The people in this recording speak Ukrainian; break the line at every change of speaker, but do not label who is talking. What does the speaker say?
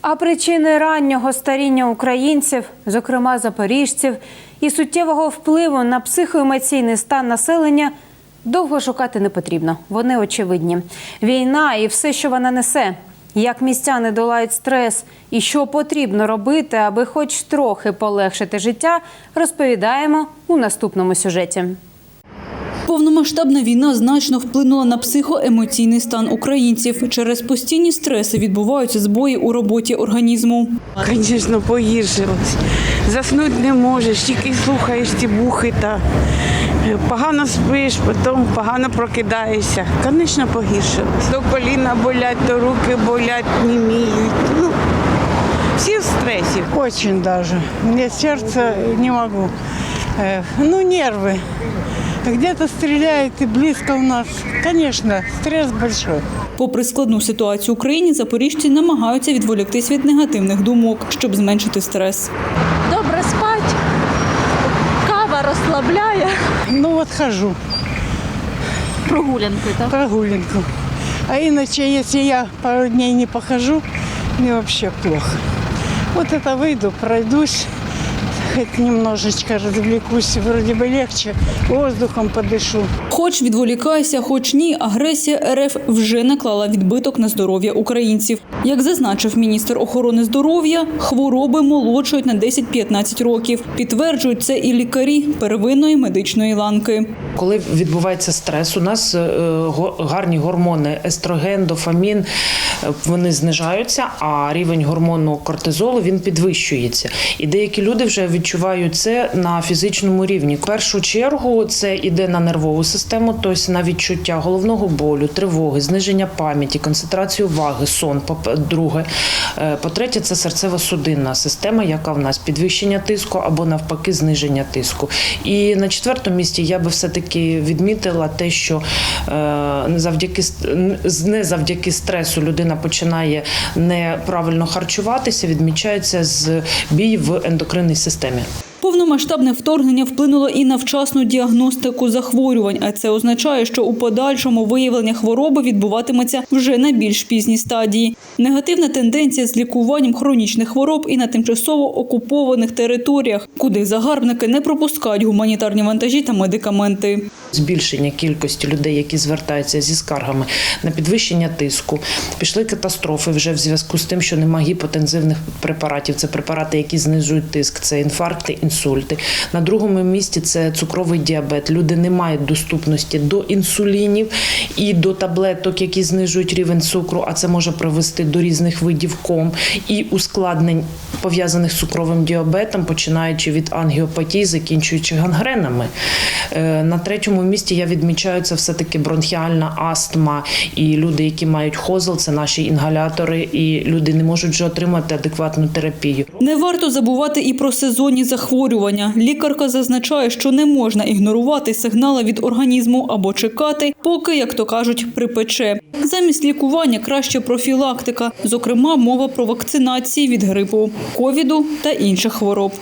А причини раннього старіння українців, зокрема запоріжців, і суттєвого впливу на психоемоційний стан населення довго шукати не потрібно. Вони очевидні. Війна і все, що вона несе. Як містяни долають стрес і що потрібно робити, аби хоч трохи полегшити життя, розповідаємо у наступному сюжеті.
Повномасштабна війна значно вплинула на психоемоційний стан українців. Через постійні стреси відбуваються збої у роботі організму.
Звісно, погіршилось. Заснути не можеш, тільки слухаєш ті бухи та е, погано спиш, потім погано прокидаєшся. Звісно, погіршилось. То коліна болять, то руки болять, німіють. Ну, всі в стресі.
Очень даже. Мне сердце не могу. Э, Ну, нервы. Где-то стреляет и близко у нас. Конечно, стресс большой.
Попри складну ситуацію в Україні, запоріжці намагаються відволіктись від негативних думок, щоб зменшити стрес.
добре спать, кава розслабляє.
Ну вот хожу,
Прогулянки, так?
прогулянку. А иначе, если я пару дней не похожу, мне вообще плохо. Вот это выйду, пройдусь, хоть немножечко развлекусь, вроде бы легче, воздухом подышу.
Хоч відволікайся, хоч ні, агресія РФ вже наклала відбиток на здоров'я українців. Як зазначив міністр охорони здоров'я, хвороби молодшують на 10-15 років. Підтверджують це і лікарі первинної медичної ланки.
Коли відбувається стрес, у нас е, гарні гормони естроген, дофамін, е, вони знижаються, а рівень гормону кортизолу він підвищується. І деякі люди вже відчувають це на фізичному рівні. В першу чергу це іде на нервову систему, тобто на відчуття головного болю, тривоги, зниження пам'яті, концентрацію уваги, сон. По-друге, Е, по-третє, це серцево-судинна система, яка в нас підвищення тиску або навпаки зниження тиску. І на четвертому місці я би все-таки відмітила те, що не завдяки не завдяки стресу людина починає неправильно харчуватися, відмічається збій в ендокринній системі. Entertainment.
Повномасштабне вторгнення вплинуло і на вчасну діагностику захворювань, а це означає, що у подальшому виявлення хвороби відбуватиметься вже на більш пізній стадії. Негативна тенденція з лікуванням хронічних хвороб і на тимчасово окупованих територіях, куди загарбники не пропускають гуманітарні вантажі та медикаменти.
Збільшення кількості людей, які звертаються зі скаргами на підвищення тиску. Пішли катастрофи вже в зв'язку з тим, що немає гіпотензивних препаратів. Це препарати, які знижують тиск, це інфаркти, інсульти. На другому місці це цукровий діабет. Люди не мають доступності до інсулінів і до таблеток, які знижують рівень цукру, а це може привести до різних видів ком і ускладнень пов'язаних з цукровим діабетом, починаючи від ангіопатії, закінчуючи гангренами. Е, На третьому місці я відмічаю це все-таки бронхіальна астма і люди, які мають хозел, це наші інгалятори, і люди не можуть вже отримати адекватну терапію.
Не варто забувати і про сезонні захворювання. Лікарка зазначає, що не можна ігнорувати сигнали від організму або чекати, поки, як то кажуть, припече. Замість лікування краще профілактика, зокрема, мова про вакцинації від грипу, ковіду та інших хвороб.